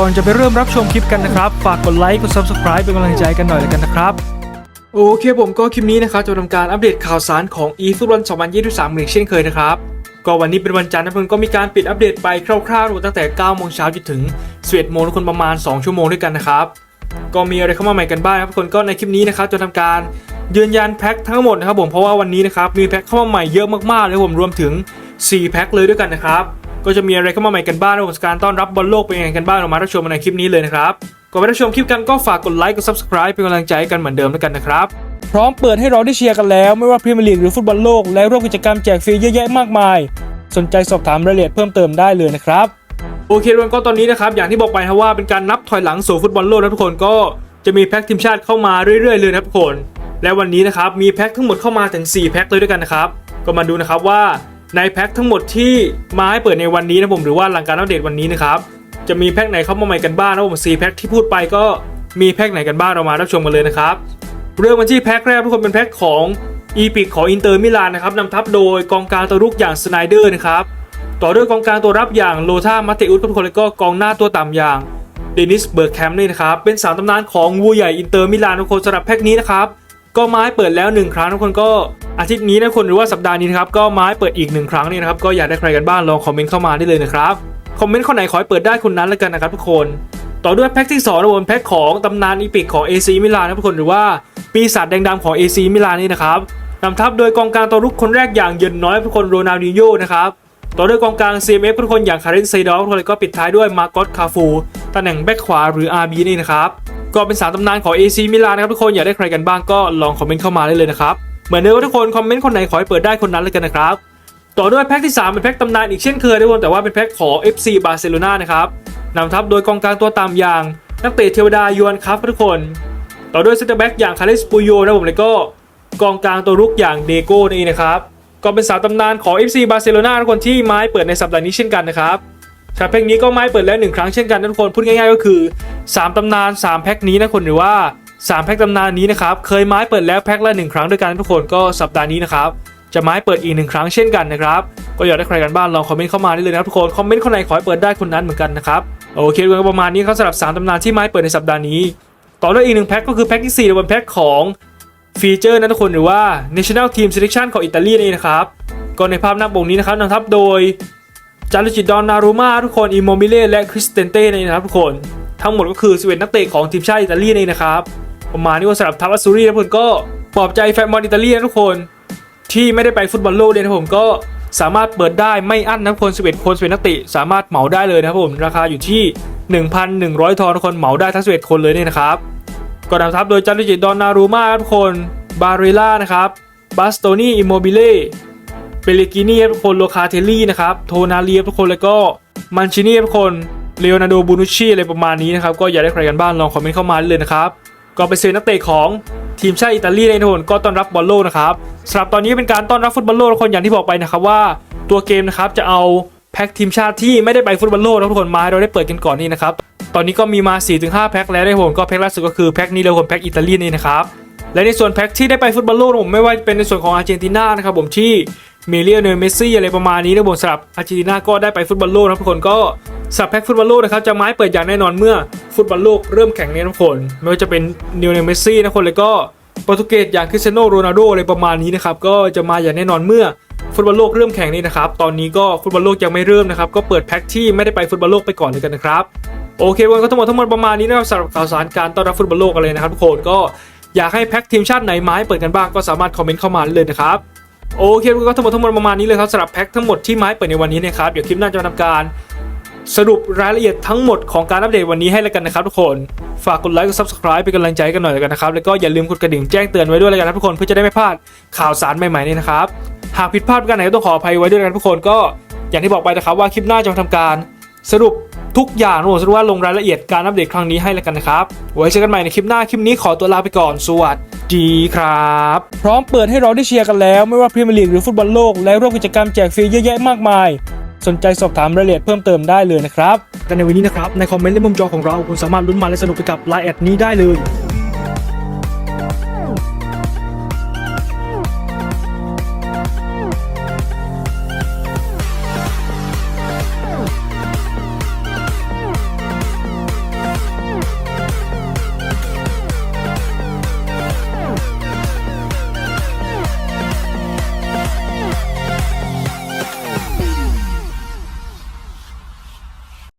ก่อนจะไปเริ่มรับชมคลิปกันนะครับ ฝากกดไลค์กด subscribe เป็นกำลังใจกันหน่อยแล้วกันนะครับ โอเคผมก็คลิปนี้นะครับจะทำการอัปเดตข่าวสารของ e f o o t b a l l 2023เหมือนเช่นเคยนะครับก็วันนี้เป็นวันจันทร์นะเพื่อนก็มีการปิดอัปเดตไปคร่าวๆตั้งแต่9โมงเช้าจนถึง11โมงทุกคนประมาณ 2 ชั่วโมงด้วยกันนะครับก็มีอะไรเข้ามาใหม่กันบ้างนะครับทุกคนก็ในคลิปนี้นะครับจะทำการยืนยันแพ็คทั้งหมดนะครับผมเพราะว่าวันนี้นะครับมีแพ็คเข้ามาใหม่เยอะมากๆเลยผมรวมถึง 4 แพ็คเลยด้วยกันนะครับ ก็จะมีอะไรเข้ามาใหม่กันบ้างในผมการต้อนรับบอลโลกเป็นยังไงกันบ้างเรามารับชมในคลิปนี้เลยนะครับก่อนไปรับชมคลิปกันก็ฝากกดไลค์กด subscribe เป็นกำลังใจกันเหมือนเดิมแล้วกันนะครับพร้อมเปิดให้เราได้เชียร์กันแล้ว ไม่ว่าพรีเมียร์ลีกหรือฟุตบอลโลกและร่วมกิจกรรมแจกฟรีเยอะแยะมากมาย สนใจสอบถามรายละเอียดเพิ่มเติมได้เลยนะครับโอเคทุกคนก็ตอนนี้นะครับอย่างที่บอกไปนะว่าเป็นการนับถอยหลังสู่ฟุตบอลโลกนะทุกคนก็จะมีแพ็คทีมชาติเข้ามาเรื่อยๆเลยนะทุกคน และวันนี้นะครับมีแพ็คทั้งหมดเข้ามาถึง 4 แพ็คเลยด้วยกันนะครับก็มาดูนะครับว่า ในแพ็คทั้งหมดที่มาให้เปิดในวันนี้นะผมหรือว่าหลังการอัปเดตวันนี้นะครับจะมีแพ็คไหนเข้ามาใหม่กันบ้างนะผม4แพ็คที่พูดไปก็มีแพ็คไหนกันบ้างเรามารับชมกันเลยนะครับเริ่มกันที่แพ็คแรกทุกคนเป็นแพ็คของอีพิกของอินเตอร์มิลานนะครับนำทัพโดยกองกลางตัวรุกอย่างสไนเดอร์นะครับต่อด้วยกองกลางตัวรับอย่างโลธามาเตอุสทุกคนแล้วก็กองหน้าตัวต่ำอย่างเดนิสเบิร์กแคมป์นี่นะครับเป็นสามตำนานของวัวใหญ่อินเตอร์มิลานทุกคนสำหรับแพ็คนี้นะครับ ก็ไม้เปิดแล้วหนึ่งครั้งทุกคนก็อาทิตย์นี้นะคนหรือว่าสัปดาห์นี้นะครับก็ไม้เปิดอีกหนึ่งครั้งนี่นะครับก็อยากได้ใครกันบ้างลองคอมเมนต์เข้ามาได้เลยนะครับคอมเมนต์คนไหนขอให้เปิดได้คนนั้นแล้วกันนะครับทุกคน ต่อด้วยแพ็คที่2นะผมแพ็คของตำนานอีพิกของ AC มิลานนะทุกคนหรือว่าปีศาจแดงดำของ AC มิลานนี่นะครับนำทัพโดยกองกลางตัวรุกคนแรกอย่างเยินน้อยทุกคนโรนัลดิโญ่นะครับต่อด้วยกองกลาง CMF ทุกคนอย่างคารินไซดอฟทุกคนแล้วก็ปิดท้ายด้วยมาร์กอสคาฟูตำแหน่งแบ็คขวาหรือ RB นี่นะครับ ก็เป็นสามตำนานของ AC มิลานนะครับทุกคนอยากได้ใครกันบ้างก็ลองคอมเมนต์เข้ามาได้เลยนะครับเหมือนเดิมว่าทุกคนคอมเมนต์คนไหนขอให้เปิดได้คนนั้นเลยกันนะครับต่อด้วยแพ็คที่ 3 เป็นแพ็คตำนานอีกเช่นเคยทุกคนแต่ว่าเป็นแพ็คของ FC บาร์เซโลนานะครับนำทัพโดยกองกลางตัวต่ำอย่าง นักเตะเทวดายวนครับทุกคน ต่อด้วยเซนเตอร์แบ็กอย่างคาริสปูโยนะผมแล้วก็กองกลางตัวรุกอย่างเดโก้นี่นะครับก็เป็นสาวตำนานของ FC บาร์เซโลนาทุกคนที่ไม้เปิดในสัปดาห์นี้เช่นกันนะครับครับแพ็คนี้ก็ไม้เปิดแล้วหนึ่งครั้งเช่นกันทุกคนพูดง่ายๆก็คือ 3 ตำนาน 3 แพ็คนี้นะคนหรือว่า 3 แพ็คตำนานนี้นะครับ เคยไม้เปิดแล้วแพ็คละหนึ่งครั้งด้วยกันทุกคนก็สัปดาห์นี้นะครับ จะไม้เปิดอีกหนึ่งครั้งเช่นกันนะครับ ก็อยากได้ใครกันบ้างลองคอมเมนต์เข้ามาได้เลยนะครับทุกคน คอมเมนต์คนไหนขอให้เปิดได้คนนั้นเหมือนกันนะครับ โอเคก็ประมาณนี้ครับสำหรับ 3 ตำนานที่ไม้เปิดในสัปดาห์นี้ ต่อด้วยอีกหนึ่งแพ็คก็คือแพ็คที่4เป็นแพ็คของฟีเจอร์นะทุกคนหรือว่า National Team Selection ของอิตาลีนี่นะครับก็ในภาพหน้าปกนี้นะครับนำทัพโดยจารุจิดอนนารูมาทุกคนอิโมมิเล่และคริสเตนเต้นะครับทุกคน ทั้งหมดก็คือ11นักเตะของทีมชาติอิตาลีนี่นะครับ ประมาณนี้ว่าสำหรับทัพอัสซูรีนะทุกคนก็ปลอบใจแฟนบอลอิตาลีนะทุกคน ที่ไม่ได้ไปฟุตบอลโลกเลยนะผมก็สามารถเปิดได้ไม่อั้นนะทุกคน11 คน11นักเตะสามารถเหมาได้เลยนะครับผมราคาอยู่ที่ 1,100 ทองทุกคนเหมาได้ทั้ง11คนเลยเนี่ยนะครับก็นำทัพโดยจารุจิตดอนนารูมาทุกคน บาเรล่านะครับบาสโตนีอิโมบิเล่เปเลกินีทุกคนโลคาเทลลี่นะครับ โทนาเลียทุกคนแล้วก็มันชินีทุกคน เลโอนาร์โดบูนุชชีอะไรประมาณนี้นะครับ ก็อยากได้ใครกันบ้างลองคอมเมนต์เข้ามาเลยนะครับก็ไปซื้อนักเตะของทีมชาติอิตาลีในทุกคนก็ต้อนรับบอลโลกนะครับสำหรับตอนนี้เป็นการต้อนรับฟุตบอลโลกทุกคนอย่างที่บอกไปนะครับว่าตัวเกมนะครับจะเอาแพ็คทีมชาติที่ไม่ได้ไปฟุตบอลโลกนะทุกคนมาเราได้เปิดกันก่อนนี่นะครับตอนนี้ก็มีมา 4-5 แพ็คแล้วได้ผมก็แพ็คล่าสุดก็คือแพ็คนี้เลยผมแพ็คอิตาลีนี่นะครับและในส่วนแพ็คที่ได้ไปฟุตบอลโลกผมไม่ว่าจะเป็นในส่วนของอาร์เจนตินานะครับผมที่ เมเลียเนเมสซี่อะไรประมาณนี้นะผมสำหรับอาร์เจนตินาก็ได้ไปฟุตบอลโลกนะทุกคนก็สับแพ็คฟุตบอลโลกนะครับจะไม้เปิดอย่างแน่นอนเมื่อฟุตบอลโลกเริ่มแข่งเนี่ยนะทุกคนไม่ว่าจะเป็นเนลเนเมสซี่นะคนเลยก็โปรตุเกสอย่างคริสเตียโนโรนัลโดอะไรประมาณนี้นะครับก็จะมาอย่างแน่นอนเมื่อฟุตบอลโลกเริ่มแข่งนี่นะครับตอนนี้ก็ฟุตบอลโลกยังไม่เริ่มนะครับก็เปิดแพ็คที่ไม่ได้ไปฟุตบอลโลกไปก่อนเลยกันนะครับโอเควันก็ทั้งหมดทั้งหมดประมาณนี้นะครับสำหรับข่าวสารการต้อนรับฟุตบอลโลกอะไรนะครับทุกคนก็อยากให้แพ็คทีมชาติไหนมาให้เปิดกันบ้างก็สามารถคอมเมนต์เข้ามาเลยนะครับ โอเคก็ทั้งหมดทั้งหมดประมาณนี้เลยครับสำหรับแพ็คทั้งหมดที่ไม้เปิดในวันนี้นะครับ เดี๋ยวคลิปหน้าจะทำการ สรุปรายละเอียดทั้งหมดของการอัปเดตวันนี้ให้แล้วกันนะครับทุกคน ฝากกดไลค์กด subscribe เป็นกำลังใจกันหน่อยแล้วกันนะครับ แล้วก็อย่าลืมกดกระดิ่งแจ้งเตือนไว้ด้วยแล้วกันนะทุกคนเพื่อจะได้ไม่พลาดข่าวสารใหม่ๆนี่นะครับ หากผิดพลาดประการไหนก็ต้องขออภัยไว้ด้วยกันทุกคนก็อย่างที่บอกไปนะครับว่าคลิปหน้าจะทำการ สรุป ทุกอย่างนะผมสรุปว่าลงรายละเอียดการอัปเดตครั้งนี้ให้แล้วกันนะครับ ไว้เจอกันใหม่ในคลิปหน้า คลิปนี้ขอตัวลาไปก่อน สวัสดีครับ พร้อมเปิดให้เราได้เชียร์กันแล้ว ไม่ว่าพรีเมียร์ลีกหรือฟุตบอลโลก และร่วมกิจกรรมแจกฟรีเยอะแยะมากมาย สนใจสอบถามรายละเอียดเพิ่มเติมได้เลยนะครับ แต่ในวันนี้นะครับ ในคอมเมนต์และมุมจอของเราคุณสามารถลุ้นมาและสนุกไปกับไลน์แอดนี้ได้เลย